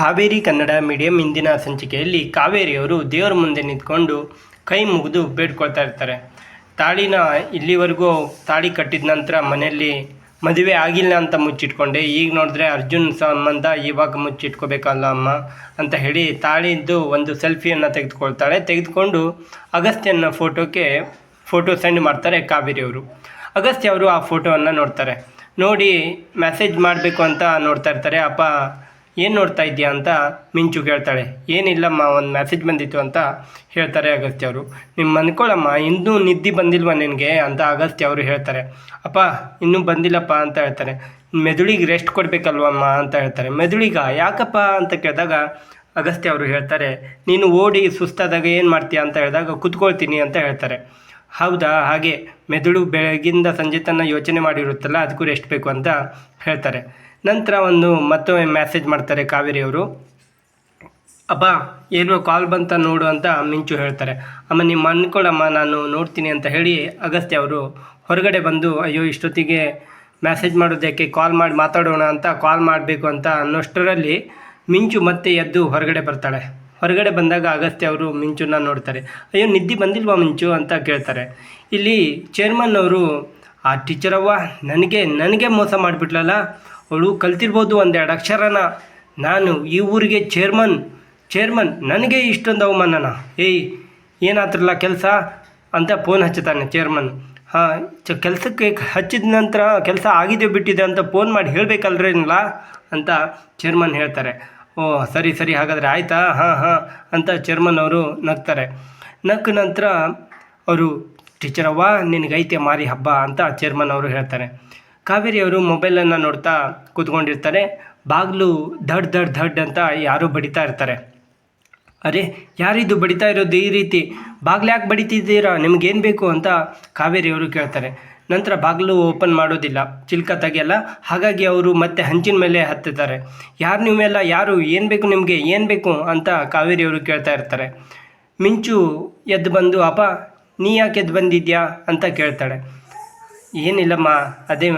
Kaveri Kannada medium ಇಂದಿನ ಸಂಚಿಕೆಯಲ್ಲಿ ಕಾವೇರಿಯವರು ದೇವರ ಮುಂದೆ ನಿಂತ್ಕೊಂಡು ಕೈ ಮುಗಿದು ಬೇಡ್ಕೊಳ್ತಾ ಇರ್ತಾರೆ. ತಾಳಿನ ಇಲ್ಲಿವರೆಗೂ ತಾಳಿ ಕಟ್ಟಿದ ನಂತರ ಮನೆಯಲ್ಲಿ ಮದುವೆ ಆಗಿಲ್ಲ ಅಂತ ಮುಚ್ಚಿಟ್ಕೊಂಡೆ. ಈಗ ನೋಡಿದ್ರೆ ಅರ್ಜುನ್ ಸಂಬಂಧ ಇವಾಗ ಮುಚ್ಚಿಟ್ಕೋಬೇಕಲ್ಲ ಅಮ್ಮ ಅಂತ ಹೇಳಿ ತಾಳಿದ್ದು ಒಂದು ಸೆಲ್ಫಿಯನ್ನು ತೆಗೆದುಕೊಳ್ತಾಳೆ. ತೆಗೆದುಕೊಂಡು ಅಗಸ್ತ್ಯನ ಫೋಟೋಕ್ಕೆ ಫೋಟೋ ಸೆಂಡ್ ಮಾಡ್ತಾರೆ ಕಾವೇರಿಯವರು. ಅಗಸ್ತ್ಯ ಅವರು ಆ ಫೋಟೋವನ್ನು ನೋಡ್ತಾರೆ. ನೋಡಿ ಮೆಸೇಜ್ ಮಾಡಬೇಕು ಅಂತ ನೋಡ್ತಾ ಇರ್ತಾರೆ. ಅಪ್ಪ ಏನು ನೋಡ್ತಾ ಇದೆಯಾ ಅಂತ ಮಿಂಚು ಕೇಳ್ತಾಳೆ. ಏನಿಲ್ಲಮ್ಮ, ಒಂದು ಮೆಸೇಜ್ ಬಂದಿತ್ತು ಅಂತ ಹೇಳ್ತಾರೆ ಅಗಸ್ತ್ಯ ಅವರು. ನಿಮ್ಮ ಅನ್ಕೊಳ್ಳಮ್ಮ ಇನ್ನೂ ನಿದ್ದೆ ಬಂದಿಲ್ವಾ ನಿನಗೆ ಅಂತ ಅಗಸ್ತ್ಯ ಅವರು ಹೇಳ್ತಾರೆ. ಅಪ್ಪ, ಇನ್ನೂ ಬಂದಿಲ್ಲಪ್ಪ ಅಂತ ಹೇಳ್ತಾರೆ. ಮೆದುಳಿಗೆ ರೆಸ್ಟ್ ಕೊಡಬೇಕಲ್ವಮ್ಮ ಅಂತ ಹೇಳ್ತಾರೆ. ಮೆದುಳಿಗ, ಯಾಕಪ್ಪ ಅಂತ ಕೇಳಿದಾಗ ಅಗಸ್ತ್ಯ ಅವರು ಹೇಳ್ತಾರೆ, ನೀನು ಓಡಿ ಸುಸ್ತಾದಾಗ ಏನು ಮಾಡ್ತೀಯ ಅಂತ ಹೇಳಿದಾಗ ಕುತ್ಕೊಳ್ತೀನಿ ಅಂತ ಹೇಳ್ತಾರೆ. ಹೌದಾ? ಹಾಗೆ ಮೆದುಳು ಬೆಳಗಿಂದ ಸಂಜೆ ತನ್ನ ಯೋಚನೆ ಮಾಡಿರುತ್ತಲ್ಲ ಅದಕ್ಕೂ ರೆಸ್ಟ್ ಬೇಕು ಅಂತ ಹೇಳ್ತಾರೆ. ನಂತರ ಒಂದು ಮತ್ತೊಮ್ಮೆ ಮೆಸೇಜ್ ಮಾಡ್ತಾರೆ ಕಾವೇರಿಯವರು ಅಬ್ಬ, ಏನೋ ಕಾಲ್ ಬಂತ ನೋಡು ಅಂತ ಮಿಂಚು ಹೇಳ್ತಾರೆ. ಅಮ್ಮ ನಿಮ್ಮ ಅನ್ಕೊಳ್ಳಮ್ಮ ನಾನು ನೋಡ್ತೀನಿ ಅಂತ ಹೇಳಿ ಅಗಸ್ತ್ಯ ಅವರು ಹೊರಗಡೆ ಬಂದು, ಅಯ್ಯೋ, ಇಷ್ಟೊತ್ತಿಗೆ ಮೆಸೇಜ್ ಮಾಡೋದಕ್ಕೆ ಕಾಲ್ ಮಾಡಿ ಮಾತಾಡೋಣ ಅಂತ ಕಾಲ್ ಮಾಡಬೇಕು ಅಂತ ಅನ್ನೋಷ್ಟರಲ್ಲಿ ಮಿಂಚು ಮತ್ತೆ ಎದ್ದು ಹೊರಗಡೆ ಬರ್ತಾಳೆ. ಹೊರಗಡೆ ಬಂದಾಗ ಅಗಸ್ತ್ಯ ಅವರು ಮಿಂಚುನ ನೋಡ್ತಾರೆ, ಅಯ್ಯೋ, ನಿದ್ದೆ ಬಂದಿಲ್ವಾ ಮಿಂಚು? ಅಂತ ಕೇಳ್ತಾರೆ. ಇಲ್ಲಿ ಚೇರ್ಮನ್ ಅವರು, ಆ ಟೀಚರವ್ವ ನನಗೆ ನನಗೆ ಮೋಸ ಮಾಡಿಬಿಟ್ಲಲ್ಲ, ಅವಳು ಕಲ್ತಿರ್ಬೋದು ಒಂದೆರಡು ಅಕ್ಷರನ. ನಾನು ಈ ಊರಿಗೆ ಚೇರ್ಮನ್ ಚೇರ್ಮನ್, ನನಗೆ ಇಷ್ಟೊಂದು ಅವಮಾನನ. ಏಯ್ ಏನಾತ್ರಲ್ಲ ಕೆಲಸ? ಅಂತ ಫೋನ್ ಹಚ್ಚುತ್ತಾನೆ ಚೇರ್ಮನ್. ಹಾಂ, ಚ, ಕೆಲಸಕ್ಕೆ ಹಚ್ಚಿದ ನಂತರ ಕೆಲಸ ಆಗಿದೆ ಬಿಟ್ಟಿದೆ ಅಂತ ಫೋನ್ ಮಾಡಿ ಹೇಳಬೇಕಲ್ರೇನಿಲ್ಲ ಅಂತ ಚೇರ್ಮನ್ ಹೇಳ್ತಾರೆ. ಓ, ಸರಿ ಸರಿ, ಹಾಗಾದರೆ ಆಯಿತಾ? ಹಾಂ ಹಾಂ, ಅಂತ ಚೇರ್ಮನ್ ಅವರು ನಗ್ತಾರೆ. ನಕ್ಕ ನಂತರ ಅವರು, ಟೀಚರ್ ನಿನಗೈತೆ ಮಾರಿ ಹಬ್ಬ ಅಂತ ಚೇರ್ಮನ್ ಅವರು ಹೇಳ್ತಾರೆ. ಕಾವೇರಿ ಅವರು ಮೊಬೈಲನ್ನು ನೋಡ್ತಾ ಕೂತ್ಕೊಂಡಿರ್ತಾರೆ. ಬಾಗಿಲು ಧಡ್ ಧಡ್ ಧಡ್ ಅಂತ ಯಾರೂ ಬಡಿತಾ ಇರ್ತಾರೆ. ಅರೆ, ಯಾರಿದು ಬಡಿತಾ ಇರೋದು ಈ ರೀತಿ? ಬಾಗಿಲು ಯಾಕೆ ಬಡಿತಿದ್ದೀರಾ? ನಿಮ್ಗೇನು ಬೇಕು ಅಂತ ಕಾವೇರಿಯವರು ಕೇಳ್ತಾರೆ. ನಂತರ ಬಾಗಿಲು ಓಪನ್ ಮಾಡೋದಿಲ್ಲ, ಚಿಲ್ಕ ತೆಗೆಯಲ್ಲ. ಹಾಗಾಗಿ ಅವರು ಮತ್ತೆ ಹಂಚಿನ ಮೇಲೆ ಹತ್ತುತ್ತಾರೆ. ಯಾರು ನೀವೆಲ್ಲ ಯಾರು, ಏನು ಬೇಕು ನಿಮಗೆ, ಏನು ಬೇಕು ಅಂತ ಕಾವೇರಿಯವರು ಕೇಳ್ತಾ ಇರ್ತಾರೆ. ಮಿಂಚು ಎದ್ದು ಬಂದು ಅಪ್ಪ ನೀ ಯಾಕೆ ಎದ್ದು ಬಂದಿದ್ಯಾ? ಅಂತ ಕೇಳ್ತಾಳೆ ಏನಿಲ್ಲಮ್ಮ, ಅದೇ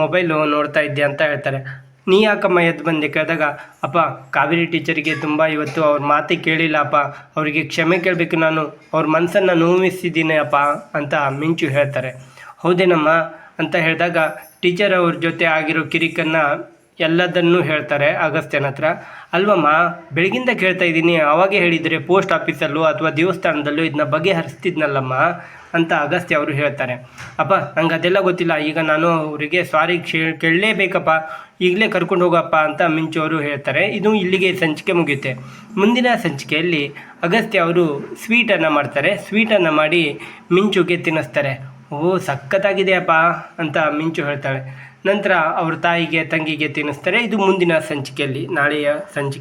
ಮೊಬೈಲು ನೋಡ್ತಾ ಇದ್ದೆ ಅಂತ ಹೇಳ್ತಾರೆ. ನೀ ಯಾಕಮ್ಮ ಎದ್ದು ಬಂದೆ? ಕೇಳಿದಾಗ, ಅಪ್ಪ, ಕಾವೇರಿ ಟೀಚರಿಗೆ ತುಂಬ ಇವತ್ತು ಅವ್ರ ಮಾತೇ ಕೇಳಿಲ್ಲ, ಅಪ್ಪ. ಅವರಿಗೆ ಕ್ಷಮೆ ಕೇಳಬೇಕು ನಾನು. ಅವ್ರ ಮನಸ್ಸನ್ನು ನೋವಿಸಿದ್ದೀನಿ, ಅಪ್ಪ, ಅಂತ ಮಿಂಚು ಹೇಳ್ತಾರೆ. ಹೌದೇನಮ್ಮ? ಅಂತ ಹೇಳಿದಾಗ, ಟೀಚರ್ ಅವ್ರ ಜೊತೆ ಆಗಿರೋ ಕಿರಿಕನ್ನು ಎಲ್ಲದನ್ನೂ ಹೇಳ್ತಾರೆ ಅಗಸ್ತ್ಯನ ಹತ್ರ. ಅಲ್ವಮ್ಮ, ಬೆಳಗಿಂದ ಕೇಳ್ತಾ ಇದ್ದೀನಿ ಅವಾಗೇ ಹೇಳಿದರೆ ಪೋಸ್ಟ್ ಆಫೀಸಲ್ಲೂ ಅಥವಾ ದೇವಸ್ಥಾನದಲ್ಲೂ ಇದನ್ನ ಬಗೆಹರಿಸ್ತಿದ್ನಲ್ಲಮ್ಮ ಅಂತ ಅಗಸ್ತ್ಯ ಅವರು ಹೇಳ್ತಾರೆ. ಅಪ್ಪ, ನಂಗೆ ಅದೆಲ್ಲ ಗೊತ್ತಿಲ್ಲ, ಈಗ ನಾನು ಅವರಿಗೆ ಸಾರಿ ಕೇಳಲೇಬೇಕಪ್ಪ, ಈಗಲೇ ಕರ್ಕೊಂಡು ಹೋಗಪ್ಪ ಅಂತ ಮಿಂಚು ಅವರು ಹೇಳ್ತಾರೆ. ಇದು ಇಲ್ಲಿಗೆ ಸಂಚಿಕೆ ಮುಗಿಯುತ್ತೆ. ಮುಂದಿನ ಸಂಚಿಕೆಯಲ್ಲಿ ಅಗಸ್ತ್ಯ ಅವರು ಸ್ವೀಟನ್ನು ಮಾಡ್ತಾರೆ. ಸ್ವೀಟನ್ನು ಮಾಡಿ ಮಿಂಚುಗೆ ತಿನ್ನಿಸ್ತಾರೆ. ಓ, ಸಖತ್ತಾಗಿದೆಯಪ್ಪ ಅಂತ ಮಿಂಚು ಹೇಳ್ತಾಳೆ. ನಂತರ ಅವ್ರ ತಾಯಿಗೆ, ತಂಗಿಗೆ ತಿನ್ನಿಸ್ತಾರೆ ಇದು ಮುಂದಿನ ಸಂಚಿಕೆಯಲ್ಲಿ, ನಾಳೆಯ ಸಂಚಿಕೆ.